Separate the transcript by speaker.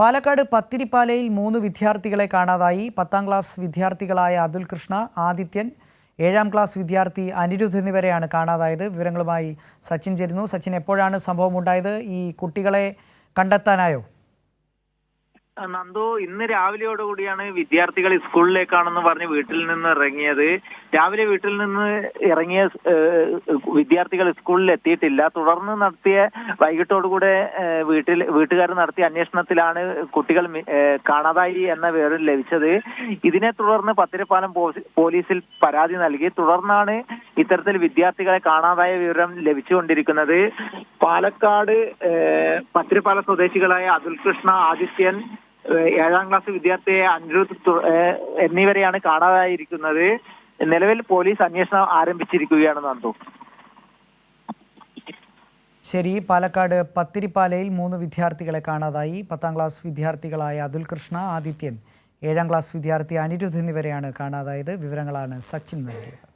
Speaker 1: പാലക്കാട് പത്തിരിപ്പാലയിൽ മൂന്ന് വിദ്യാർത്ഥികളെ കാണാതായി. പത്താം ക്ലാസ് വിദ്യാർത്ഥികളായ അതുൽ കൃഷ്ണ ആദിത്യൻ ഏഴാം ക്ലാസ് വിദ്യാർത്ഥി അനിരുദ്ധ് എന്നിവരെയാണ് കാണാതായത്. വിവരങ്ങളുമായി സച്ചിൻ ചേരുന്നു. സച്ചിൻ എപ്പോഴാണ് സംഭവം ഉണ്ടായത് ഈ കുട്ടികളെ കണ്ടെത്താനായോ?
Speaker 2: നന്ദു ഇന്ന് രാവിലെയോടുകൂടിയാണ് വിദ്യാർത്ഥികൾ സ്കൂളിലേക്കാണെന്ന് പറഞ്ഞ് വീട്ടിൽ നിന്ന് ഇറങ്ങിയത്. രാവിലെ വീട്ടിൽ നിന്ന് ഇറങ്ങിയ വിദ്യാർത്ഥികൾ സ്കൂളിൽ എത്തിയിട്ടില്ല. തുടർന്ന് നടത്തിയ വൈകിട്ടോടുകൂടെ കൂടെ വീട്ടിൽ വീട്ടുകാർ നടത്തിയ അന്വേഷണത്തിലാണ് കുട്ടികൾ കാണാതായി എന്ന വിവരം ലഭിച്ചത്. ഇതിനെ തുടർന്ന് പത്തിരപ്പാലം പോലീസിൽ പരാതി നൽകി. തുടർന്നാണ് ഇത്തരത്തിൽ വിദ്യാർത്ഥികളെ കാണാതായ വിവരം ലഭിച്ചുകൊണ്ടിരിക്കുന്നത്. പാലക്കാട് പത്തിരപ്പാല സ്വദേശികളായ അതുൽകൃഷ്ണ ആദിത്യൻ ഏഴാം ക്ലാസ് വിദ്യാർത്ഥിയെ അനിരുദ്ധ് എന്നിവരെയാണ് കാണാതായിരിക്കുന്നത്. നിലവിൽ പോലീസ് അന്വേഷണം ആരംഭിച്ചിരിക്കുകയാണ് നന്ദു.
Speaker 1: ശരി പാലക്കാട് പത്തിരിപ്പാലയിൽ മൂന്ന് വിദ്യാർത്ഥികളെ കാണാതായി. പത്താം ക്ലാസ് വിദ്യാർത്ഥികളായ അതുൽ കൃഷ്ണ ആദിത്യൻ ഏഴാം ക്ലാസ് വിദ്യാർത്ഥി അനിരുദ്ധ് എന്നിവരെയാണ് കാണാതായത്. വിവരങ്ങളാണ് സച്ചിൻ നൽകിയത്.